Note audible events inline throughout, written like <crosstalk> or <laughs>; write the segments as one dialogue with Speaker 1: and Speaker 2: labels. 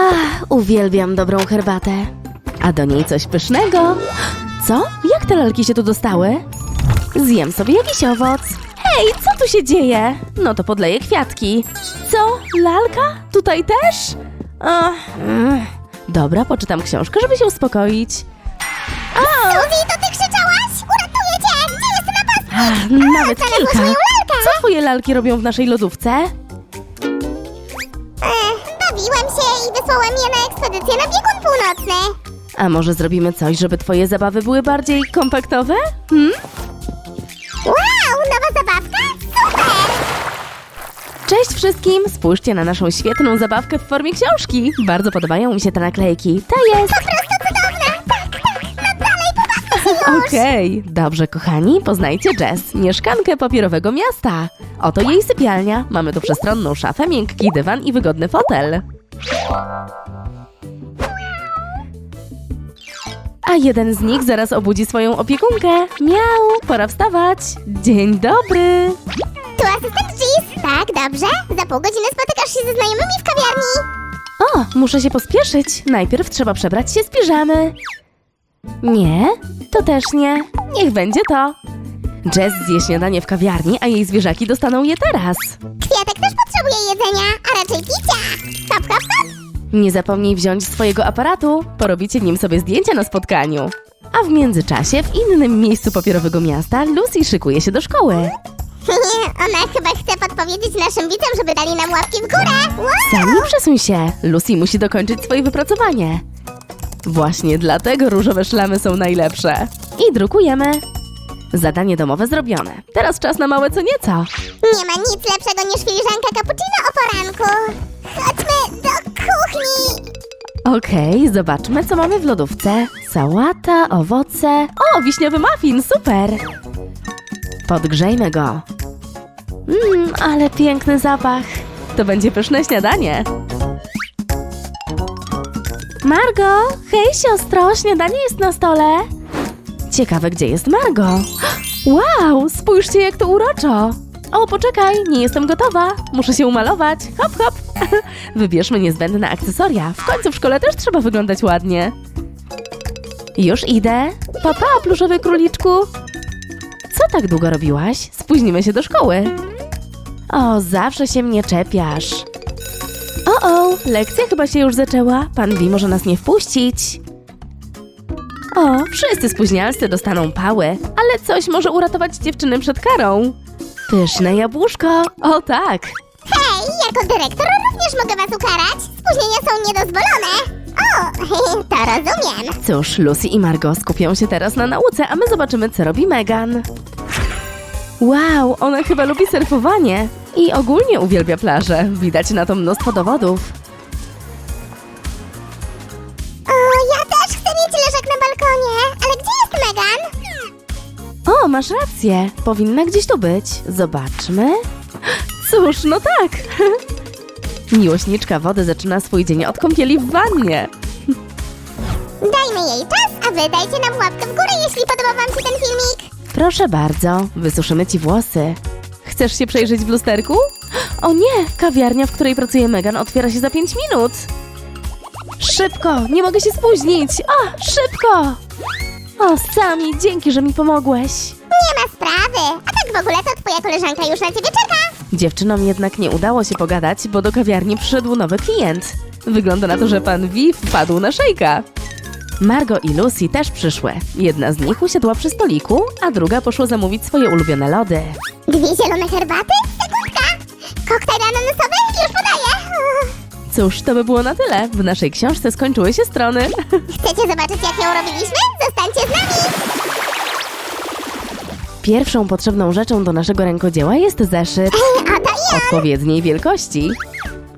Speaker 1: Ach, uwielbiam dobrą herbatę. A do niej coś pysznego. Co? Jak te lalki się tu dostały? Zjem sobie jakiś owoc. Hej, co tu się dzieje? No to podleję kwiatki. Co? Lalka? Tutaj też? Ach, mm. Dobra, poczytam książkę, żeby się uspokoić.
Speaker 2: Suzy, to ty krzyczałaś? Uratuję cię! Gdzie jest napastnik?
Speaker 1: Ach, nawet kilka. Co twoje lalki robią w naszej lodówce?
Speaker 2: Wysłałem je na ekspedycję na biegun północny.
Speaker 1: A może zrobimy coś, żeby twoje zabawy były bardziej kompaktowe? Hmm?
Speaker 2: Wow, nowa zabawka? Super!
Speaker 1: Cześć wszystkim! Spójrzcie na naszą świetną zabawkę w formie książki. Bardzo podobają mi się te naklejki. Ta jest!
Speaker 2: Po prostu cudowne! Tak, tak, no dalej pobawmy się już!
Speaker 1: Okej, dobrze kochani, poznajcie Jess, mieszkankę papierowego miasta. Oto jej sypialnia. Mamy tu przestronną szafę, miękki dywan i wygodny fotel. A jeden z nich zaraz obudzi swoją opiekunkę. Miau, pora wstawać. Dzień dobry.
Speaker 2: Tu asystent Gis. Tak, dobrze. Za pół godziny spotykasz się ze znajomymi w kawiarni.
Speaker 1: O, muszę się pospieszyć. Najpierw trzeba przebrać się z piżamy. Nie, to też nie. Niech będzie to. Jess zje śniadanie w kawiarni, a jej zwierzaki dostaną je teraz.
Speaker 2: Kwiatek też potrzebuje jedzenia, a raczej picia. Hop, hop, hop.
Speaker 1: Nie zapomnij wziąć swojego aparatu. Porobicie nim sobie zdjęcia na spotkaniu. A w międzyczasie, w innym miejscu papierowego miasta, Lucy szykuje się do szkoły. <laughs>
Speaker 2: Ona chyba chce podpowiedzieć naszym widzom, żeby dali nam łapki w górę. Wow!
Speaker 1: Sami przesuń się. Lucy musi dokończyć swoje wypracowanie. Właśnie dlatego różowe szlamy są najlepsze. I drukujemy. Zadanie domowe zrobione. Teraz czas na małe co nieco.
Speaker 2: Nie ma nic lepszego niż filiżanka cappuccino o poranku. Chodźmy do kuchni.
Speaker 1: Okej, zobaczmy co mamy w lodówce. Sałata, owoce. O, wiśniowy muffin, super! Podgrzejmy go. Mmm, ale piękny zapach. To będzie pyszne śniadanie. Margo, hej siostro, śniadanie jest na stole. Ciekawe, gdzie jest Margo. <gasps> Wow, spójrzcie jak to uroczo. O, poczekaj, nie jestem gotowa. Muszę się umalować. Hop, hop. <laughs> Wybierzmy niezbędne akcesoria. W końcu w szkole też trzeba wyglądać ładnie. Już idę. Papa, pluszowy króliczku. Co tak długo robiłaś? Spóźnimy się do szkoły. O, zawsze się mnie czepiasz. O, o, lekcja chyba się już zaczęła. Pan Wi może nas nie wpuścić. O, wszyscy spóźnialscy dostaną pały, ale coś może uratować dziewczyny przed karą. Pyszne jabłuszko. O tak.
Speaker 2: Hej, jako dyrektor również mogę was ukarać. Spóźnienia są niedozwolone. O, <laughs> to rozumiem.
Speaker 1: Cóż, Lucy i Margot skupią się teraz na nauce, a my zobaczymy, co robi Megan. Wow, ona chyba lubi surfowanie i ogólnie uwielbia plażę. Widać na to mnóstwo dowodów.
Speaker 2: O,
Speaker 1: masz rację. Powinna gdzieś tu być. Zobaczmy. Cóż, no tak. <laughs> Miłośniczka wody zaczyna swój dzień od kąpieli w wannie.
Speaker 2: Dajmy jej czas, a wy dajcie nam łapkę w górę, jeśli podobał wam się ten filmik.
Speaker 1: Proszę bardzo, wysuszymy ci włosy. Chcesz się przejrzeć w lusterku? O nie, kawiarnia, w której pracuje Megan, otwiera się za 5 minut. Szybko, nie mogę się spóźnić. A, szybko! O, Sami, dzięki, że mi pomogłeś.
Speaker 2: Nie ma sprawy. A tak w ogóle to twoja koleżanka już na ciebie czeka.
Speaker 1: Dziewczynom jednak nie udało się pogadać, bo do kawiarni przyszedł nowy klient. Wygląda na to, że pan V wpadł na szejka. Margo i Lucy też przyszły. Jedna z nich usiadła przy stoliku, a druga poszła zamówić swoje ulubione lody.
Speaker 2: Dwie zielone herbaty? Sekundka. Koktajl ananasowy?
Speaker 1: Cóż, to by było na tyle. W naszej książce skończyły się strony. <laughs>
Speaker 2: Chcecie zobaczyć, jak ją robiliśmy? Zostańcie z nami.
Speaker 1: Pierwszą potrzebną rzeczą do naszego rękodzieła jest zeszyt
Speaker 2: Oto i on.
Speaker 1: odpowiedniej wielkości.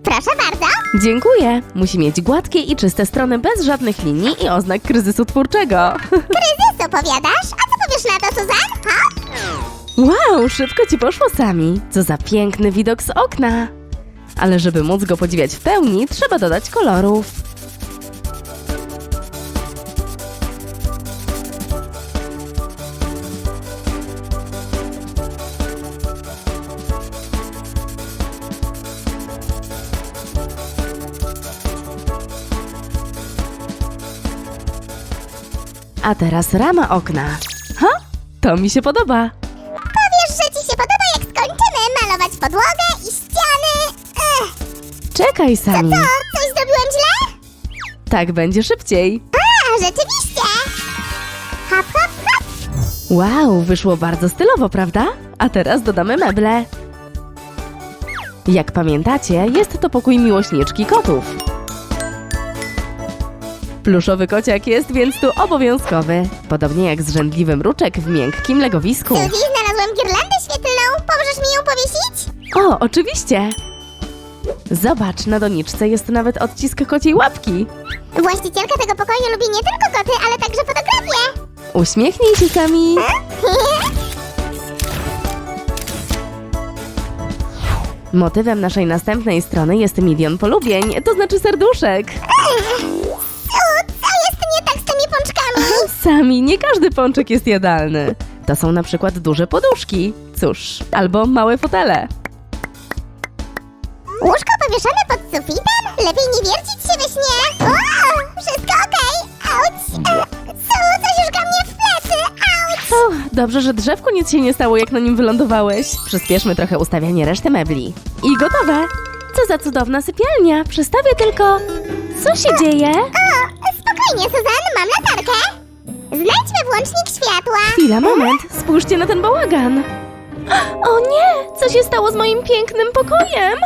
Speaker 2: Proszę bardzo.
Speaker 1: Dziękuję. Musi mieć gładkie i czyste strony bez żadnych linii i oznak kryzysu twórczego. <laughs>
Speaker 2: Kryzysu powiadasz? A co powiesz na to, Suzan? Ha?
Speaker 1: Wow, szybko ci poszło sami. Co za piękny widok z okna ale żeby móc go podziwiać w pełni, trzeba dodać kolorów. A teraz rama okna. Ha? To mi się podoba.
Speaker 2: Powiesz, że ci się podoba, jak skończymy malować podłogę
Speaker 1: Czekaj, Sami.
Speaker 2: co? Coś zrobiłem źle?
Speaker 1: Tak będzie szybciej.
Speaker 2: A, rzeczywiście. Hop, hop, hop.
Speaker 1: Wow, wyszło bardzo stylowo, prawda? A teraz dodamy meble. Jak pamiętacie, jest to pokój miłośniczki kotów. Pluszowy kociak jest więc tu obowiązkowy. Podobnie jak zrzędliwy mruczek w miękkim legowisku.
Speaker 2: Suzy, znalazłam girlandę świetlną. Pomożesz mi ją powiesić?
Speaker 1: O, oczywiście! Zobacz, na doniczce jest nawet odcisk kociej łapki.
Speaker 2: Właścicielka tego pokoju lubi nie tylko koty, ale także fotografie.
Speaker 1: Uśmiechnij się sami. Motywem naszej następnej strony jest milion polubień, to znaczy serduszek.
Speaker 2: Co jest nie tak z tymi pączkami?
Speaker 1: Sami, nie każdy pączek jest jadalny. To są na przykład duże poduszki. Cóż, albo małe fotele.
Speaker 2: Łóżko powieszone pod sufitem? Lepiej nie wiercić się we śnie. O, wszystko okej. Auć. E, Su, coś już mnie w plecy. Auć.
Speaker 1: Dobrze, że drzewku nic się nie stało, jak na nim wylądowałeś. Przyspieszmy trochę ustawianie reszty mebli. I gotowe. Co za cudowna sypialnia. Przestawię tylko... Co się dzieje?
Speaker 2: O, spokojnie, Suzan, mam latarkę. Znajdźmy włącznik światła.
Speaker 1: Chwila, moment. Spójrzcie na ten bałagan. <gasps> O nie! Co się stało z moim pięknym pokojem?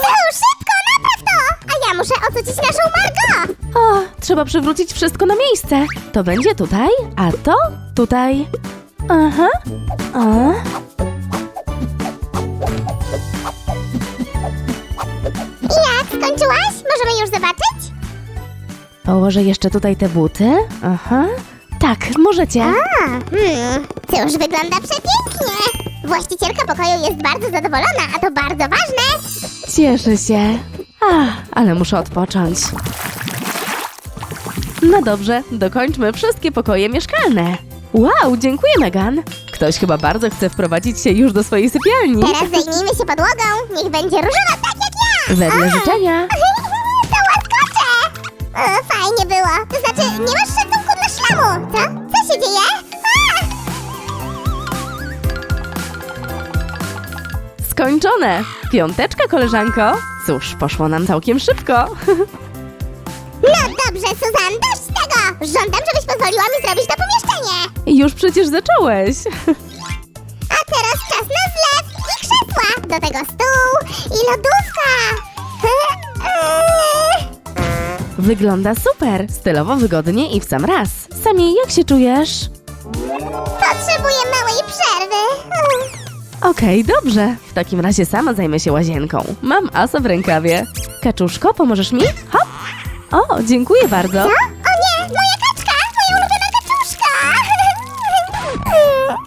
Speaker 2: Su, szybko, napraw to. A ja muszę ocucić naszą Margot.
Speaker 1: O, trzeba przywrócić wszystko na miejsce. To będzie tutaj, a to tutaj. Aha. A.
Speaker 2: Jak, skończyłaś? Możemy już zobaczyć?
Speaker 1: Położę jeszcze tutaj te buty. Aha. Tak, możecie.
Speaker 2: A, hmm, cóż, wygląda przepięknie. Właścicielka pokoju jest bardzo zadowolona, a to bardzo ważne.
Speaker 1: Cieszę się. Ach, ale muszę odpocząć. No dobrze, dokończmy wszystkie pokoje mieszkalne. Wow, dziękuję Megan. Ktoś chyba bardzo chce wprowadzić się już do swojej sypialni.
Speaker 2: Teraz zajmijmy się podłogą. Niech będzie różowa tak jak ja.
Speaker 1: Wedle życzenia. <laughs>
Speaker 2: To łaskocze. O, fajnie było. To znaczy, nie masz szacunku dla szlamu. Co? Co się dzieje?
Speaker 1: Skończone! Piąteczka, koleżanko! Cóż, poszło nam całkiem szybko. <laughs>
Speaker 2: No dobrze, Suzan, dość tego. Żądam, żebyś pozwoliła mi zrobić to pomieszczenie.
Speaker 1: Już przecież zacząłeś. <laughs>
Speaker 2: A teraz czas na zlew i krzesła. Do tego stół i lodówka. <laughs>
Speaker 1: Wygląda super, stylowo, wygodnie i w sam raz. Sami, jak się czujesz?
Speaker 2: Potrzebuję małej przerwy.
Speaker 1: Okej, dobrze. W takim razie sama zajmę się łazienką. Mam asa w rękawie. Kaczuszko, pomożesz mi? Hop! O, dziękuję bardzo.
Speaker 2: Co? O nie, moja kaczka, moja ulubiona kaczuszka.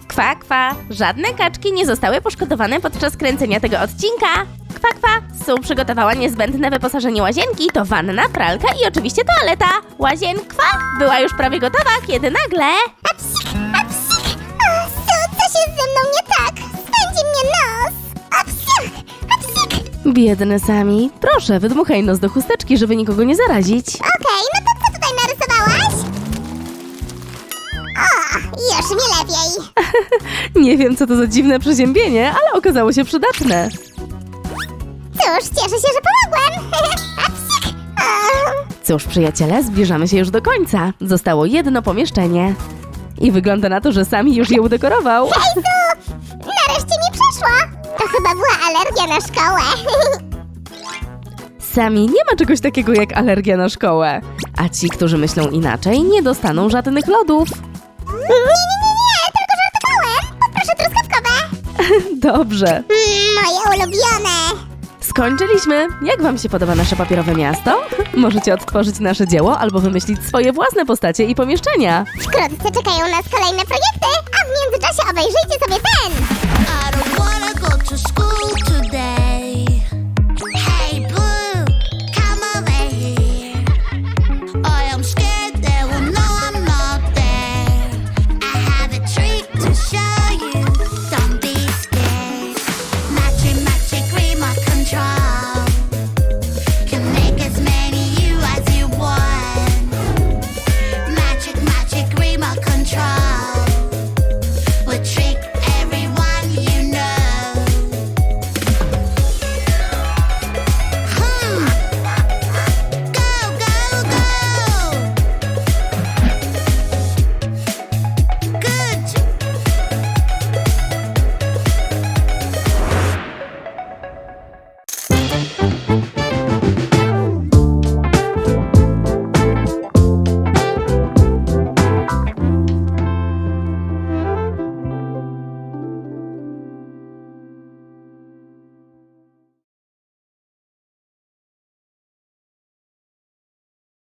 Speaker 2: <laughs>
Speaker 1: Kwa, kwa. Żadne kaczki nie zostały poszkodowane podczas kręcenia tego odcinka. Kwa, kwa. Su przygotowała niezbędne wyposażenie łazienki, to wanna, pralka i oczywiście toaleta. Łazienkwa była już prawie gotowa, kiedy nagle...
Speaker 2: A psik, a psik. O, Su, coś jest ze mną nie
Speaker 1: Biedny Sami. Proszę, wydmuchaj nos do chusteczki, żeby nikogo nie zarazić.
Speaker 2: Okej, no to co tutaj narysowałaś? O, już mi lepiej. <laughs>
Speaker 1: Nie wiem, co to za dziwne przeziębienie, ale okazało się przydatne.
Speaker 2: Cóż, cieszę się, że pomogłem. O, <laughs>
Speaker 1: Cóż, przyjaciele, zbliżamy się już do końca. Zostało jedno pomieszczenie. I wygląda na to, że Sami już je udekorował.
Speaker 2: Hej, Su! Nareszcie mi przeszło. Chyba była alergia na szkołę. <laughs>
Speaker 1: Sami nie ma czegoś takiego jak alergia na szkołę. A ci, którzy myślą inaczej, nie dostaną żadnych lodów.
Speaker 2: Nie, nie, nie, nie, tylko żartowałem. Poproszę truskawkowe. <laughs>
Speaker 1: Dobrze.
Speaker 2: Mm, moje ulubione.
Speaker 1: Skończyliśmy. Jak wam się podoba nasze papierowe miasto? <laughs> Możecie odtworzyć nasze dzieło albo wymyślić swoje własne postacie i pomieszczenia.
Speaker 2: Wkrótce czekają nas kolejne projekty, a w międzyczasie obejrzyjcie sobie ten.
Speaker 3: Thank you.